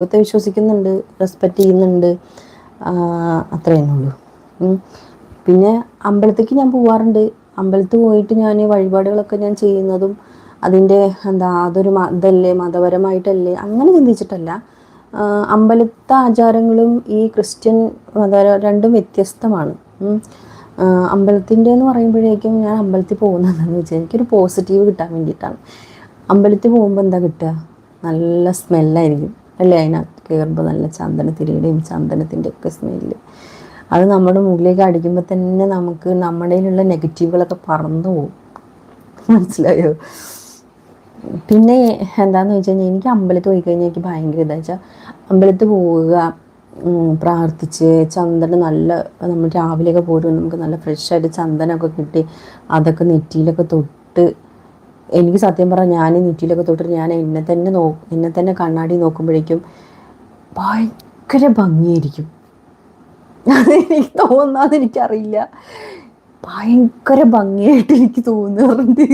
ദൈവത്തെ വിശ്വസിക്കുന്നുണ്ട് റെസ്പെക്റ്റ് ചെയ്യുന്നുണ്ട്. അത്രേ ഉള്ളൂ. പിന്നെ അമ്പലത്തേക്ക് ഞാൻ പോവാറുണ്ട്. അമ്പലത്തിൽ പോയിട്ട് ഞാൻ വഴിപാടുകളൊക്കെ ഞാൻ ചെയ്യുന്നതും അതിന്റെ എന്താ അതൊരു ഇതല്ലേ മതപരമായിട്ടല്ലേ അങ്ങനെ ചിന്തിച്ചിട്ടല്ല. അമ്പലത്തെ ആചാരങ്ങളും ഈ ക്രിസ്ത്യൻ മത രണ്ടും വ്യത്യസ്തമാണ്. അമ്പലത്തിന്റെ എന്ന് പറയുമ്പോഴേക്കും ഞാൻ അമ്പലത്തിൽ പോകുന്നതെന്ന് വെച്ചാൽ എനിക്കൊരു പോസിറ്റീവ് കിട്ടാൻ വേണ്ടിയിട്ടാണ്. അമ്പലത്തിൽ പോകുമ്പോൾ എന്താ കിട്ടുക? നല്ല സ്മെല്ലായിരിക്കും അല്ലേ? അതിനകത്ത് കയറുമ്പോൾ നല്ല ചന്ദനത്തിരിയുടെയും ചന്ദനത്തിന്റെ ഒക്കെ സ്മെല്ല് അത് നമ്മുടെ മുകളിലേക്ക് അടിക്കുമ്പോൾ തന്നെ നമുക്ക് നമ്മുടെയിലുള്ള നെഗറ്റീവുകളൊക്കെ പറന്നു പോകും. മനസ്സിലായോ? പിന്നെ എന്താണെന്ന് വെച്ച് കഴിഞ്ഞാൽ എനിക്ക് അമ്പലത്തിൽ പോയി കഴിഞ്ഞാൽ എനിക്ക് ഭയങ്കര ഇതാ. വെച്ചാൽ അമ്പലത്തിൽ പോവുക പ്രാർത്ഥിച്ച് ചന്ദനം നല്ല നമ്മൾ രാവിലെയൊക്കെ പോരും നമുക്ക് നല്ല ഫ്രഷായിട്ട് ചന്ദനമൊക്കെ കിട്ടി. അതൊക്കെ നെറ്റിയിലൊക്കെ തൊട്ട് എനിക്ക് സത്യം പറഞ്ഞാൽ ഞാൻ നെറ്റിയിലൊക്കെ തൊട്ടിട്ട് ഞാൻ എന്നെ തന്നെ നോ എന്നെ തന്നെ കണ്ണാടി നോക്കുമ്പോഴേക്കും ഭയങ്കര ഭംഗിയായിരിക്കും. എനിക്ക് തോന്നാന്ന് എനിക്കറിയില്ല. ഭയങ്കര ഭംഗിയായിട്ട് എനിക്ക് തോന്നുന്നുണ്ട്.